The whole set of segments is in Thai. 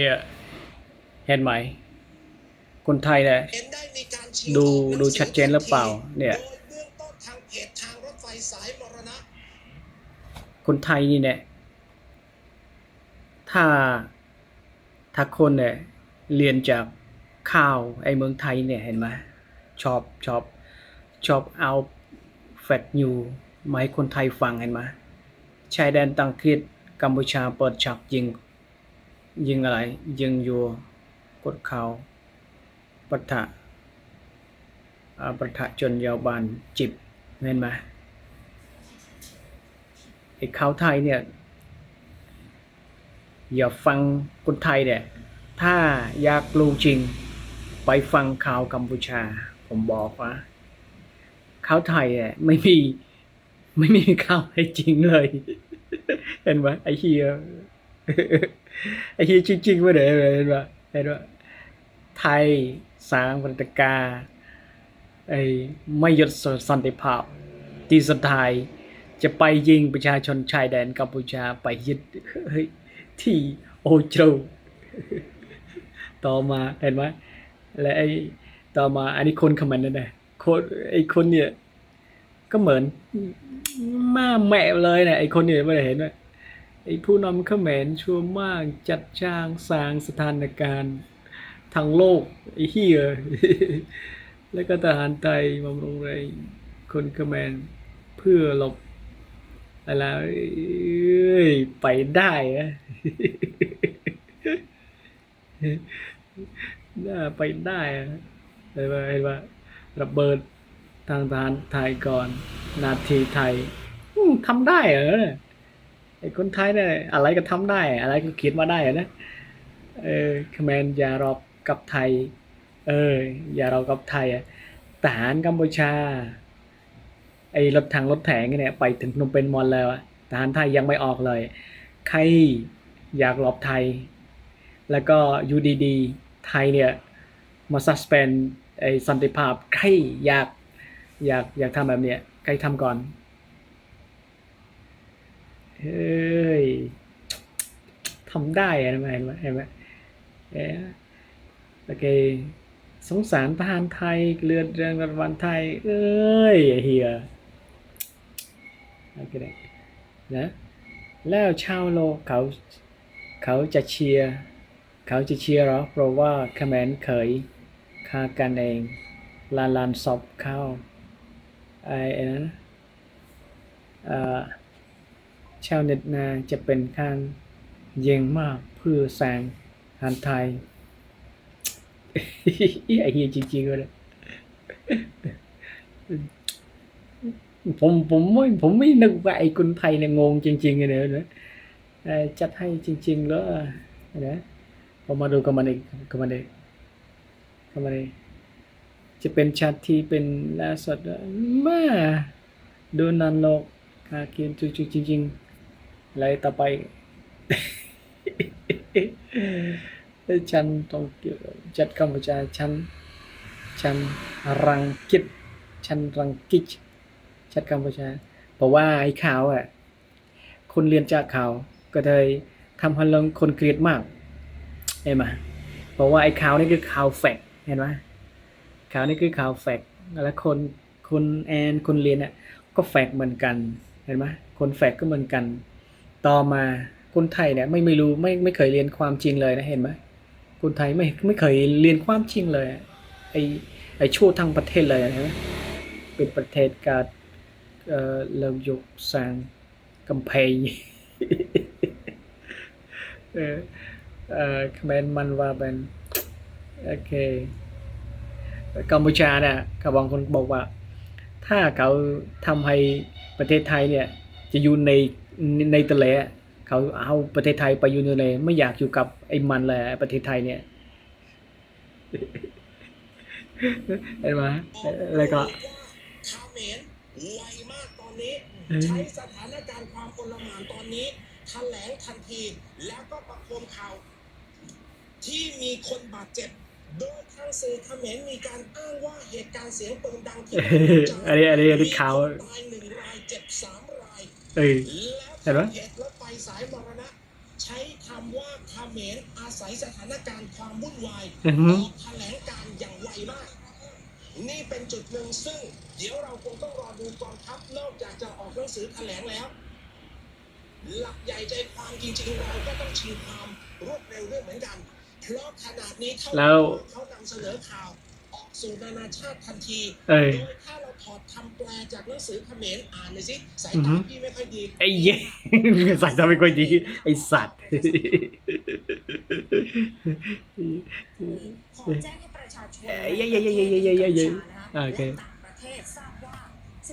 เนี่ยเห็นไหม คนไทยเนี่ยเห็นได้มีการชิงดูออกหนังดูสือชัดเจนหรือเปล่า เนี่ยโดยเบื้องต้นทางเพจทางรถไฟสายมรณะคนไทยนี่เนี่ยถ้าถ้าคนเนี่ยเรียนจากข่าวไอ้เมืองไทยเนี่ยเห็นไหมชอบชอบชอบเอาแฟกนิวมาให้คนไทยฟังเห็นไหมชายแดนตังคิดกัมพูชาเปิดฉากยิง ยิงอะไร ยิงยู่กดเขาปะทะอาปะทะจนยาวบานจิบเห็นไหมไอ้ข่าวไทยเนี่ย อย่าฟังคนไทยเนี่ย ถ้าอยากรู้จริง ไปฟังข่าวกัมพูชา ผมบอกว่าข่าวไทยเนี่ยไม่มี ไม่มีข่าวให้จริงเลย เห็นไหมไอ้เฮีย ไอ้เฮียจริงๆไม่ได้เลยเห็นไหมเห็นไหมไทยสร้างปฏิกาไอ้ไม่หยุดสันติภาพ ที่สุดท้ายจะไปยิงประชาชนชายแดนกัมพูชาไปยึดที่โอโจต่อมาเห็นไหมและไอ้ต่อมาอันนี้คนคอมเมนต์นั่นแหละคนไอ้คนเนี่ยก็เหมือนมาแม่เลยนะไอ้คนเนี่ยไม่ได้เห็นว่า ไอ้ผู้นำเขมรชั่วมากจัดจ้างสร้างสถานการณ์ทางโลกไอ้เฮียแล้วก็ทหารไทยบำรุงไรคนเขมรเพื่อหลบอะไรเอ้ยไปได้อะน่าไปได้อะเห็นว่าเห็นว่าระเบิดทางทหารไทยก่อน นาทีไทยทำได้เหรอ ไอ้คนไทยเนี่ยอะไรก็ทำได้ อะไรก็คิดมาได้อะนะเออคแมนอย่ารอบกับไทย เอออย่ารอบกับไทยอะทหารกัมพูชา ไอ้รถถังรถแถงเนี่ยไปถึงพนมเปญมอลแล้วทหารไทยยังไม่ออกเลย ใครอยากหลบไทย แล้วก็อยู่ดีๆไทยเนี่ยมาซัสเปนไอ้สันติภาพใครอยากอยากอยากทำแบบเนี้ยใครทำก่อน เฮ้ยทำได้อะเห็นไหมเห็นไหมเห็นไหมเอ๊ะโอเคสงสารทหารไทยเรือเรือนรัฐบาลไทย เอ้ยเฮียโอเคได้นะ แล้วชาวโลกเขา เขาจะเชียร์เขาจะเชียร์หรอ เพราะว่าคแมนเคยฆ่ากันเอง ลานลานศพเข้าไอ้ไอ้นั้นอ่อ ชาวเน็ตนาจะเป็นข้างยิงมากเพื่อแซงทหารไทยไอ้เฮียจริงๆเลยผมผมไม่ผมไม่นึกว่าไอ้คนไทยเนี่ยงงจริงๆเลยนะเอ่อจัดให้จริง ๆ แล้วนะพอมาดูกันมันเองกันมันเองกันมันเองจะเป็นชาติที่เป็นล่าสุดมาดูนันโลกคาเกียนจุๆจริงๆ อะไรต่อไป ฉันต้องจัดกัมพูชาฉัน ฉันรังกิจฉันรังกิจจัดกัมพูชาเพราะว่าไอ้ข่าวอะคนเรียนจากข่าวก็เลยทำให้เราคนเกลียดมากเห็นไหมเพราะว่าไอ้ข่าวนี่คือข่าวแฟกเห็นไหมข่าวนี่คือข่าวแฟกแล้วคนคนแอนคนเรียนอะก็แฟกเหมือนกันเห็นไหมคนแฟกก็เหมือนกัน ต่อมาคนไทยเนี่ยไม่ไม่รู้ไม่ไม่เคยเรียนความจริงเลยนะเห็นไหมคนไทยไม่ไม่เคยเรียนความจริงเลยไอไอชั่วทั้งประเทศเลยนะเป็นประเทศการเอ่อเริ่มยกสร้างกำแพงเออเอ่อคอมเมนต์มันว่าเป็นโอเคกัมพูชาเนี่ยเขาบางคนบอกว่า ถ้าเขาทำให้ประเทศไทยเนี่ยจะอยู่ใน ในทะเลอะเขาเอาประเทศไทยไปอยู่ในทะเลไม่อยากอยู่กับไอ้มันเลยอะประเทศไทยเนี่ยเห็นไหมแล้วก็คาเขมรไวมากตอนนี้เอ้ยใช้สถานการณ์ความโอลหม่านตอนนี้แถลงทันที แล้วก็ประโคมข่าว ที่มีคนบาดเจ็บโดยทางสื่อเขมรมีการอ้างว่าเหตุการณ์เสียงปืนดังที่อันนี้อันนี้อันนี้ข่าวมีคนตายหนึ่งรายเจ็บสามราย เออเห็นไหมแล้วทางเพจรถไฟสายมรณะแชใช้คำว่าเขมรอาศัยสถานการณ์ความวุ่นวายอือฮึออกแถลงการณ์อย่างไวมาก นี่เป็นจุดหนึ่งซึ่ง เดี๋ยวเราคงต้องรอดูกองทัพนอกจากจะออกหนังสือแถลงแล้ว หลักใหญ่ใจความจริงๆเราก็ต้องชิงความรวดเร็วด้วยเหมือนกันเพราะขนาดนี้เท่าแล้วเขานำเสนอข่าวออก สู่นานาชาติทันทีโดยถ้าเราถอดคำแปลจากหนังสือเขมรอ่านเลยสิสายตาพี่ไม่ค่อยดีไอ้เย้สายตาไม่ค่อยดีไอ้สัตว์ขอแจ้งให้ประชาชนเย้เย้เย้เย้เย้เย้เย้โอเคต่างประเทศทราบ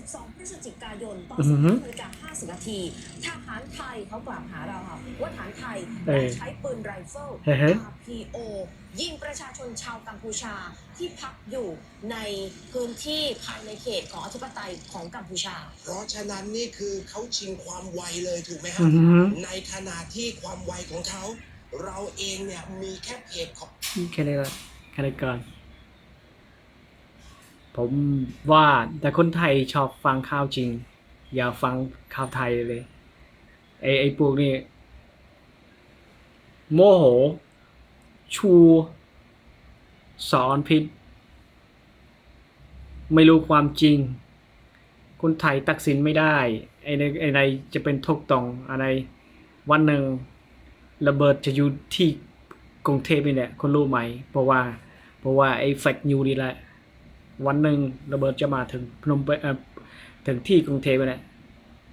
12 พฤศจิกายนตอนอือฮึ15นาฬิกา50นาทีทหารไทยเขากล่าวหาเราค่ะว่าทหารไทยเอได้อใช้ปืนไรเฟิล เฮ้ยเฮ้ย RPO ยิงประชาชนชาวกัมพูชาที่พักอยู่ในพื้นที่ภายในเขตของอธิปไตยของกัมพูชา เพราะฉะนั้นนี่คือเขาชิงความไวเลยถูกไหมคอืรัอบหือ ในขณะที่ความไวของเขา เราเองเนี่ยมีแค่เพจของ แค่นี้ละแค่นี้ก่อน ผมว่าแต่คนไทยชอบฟังข่าวจริง อย่าฟังข่าวไทยเลยไอไอพวกนี้โมโห ชู สอนผิด ไม่รู้ความจริง คนไทยตักสินไม่ได้ไอในไอในจะเป็นทุกตองอะไรวันหนึ่งระเบิดจะอยู่ที่กรุงเทพนี่แหละคนรู้ไหม เพราะว่า เพราะว่าไอ้แฟกนิวนี่แหละ วันหนึ่งระเบิดจะมาถึงพนมไปถึงที่กรุงเทพนี่แหละ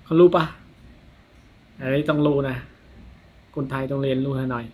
เขารู้ปะอันนี้ต้องรู้นะ คนไทยต้องเรียนรู้ให้หน่อย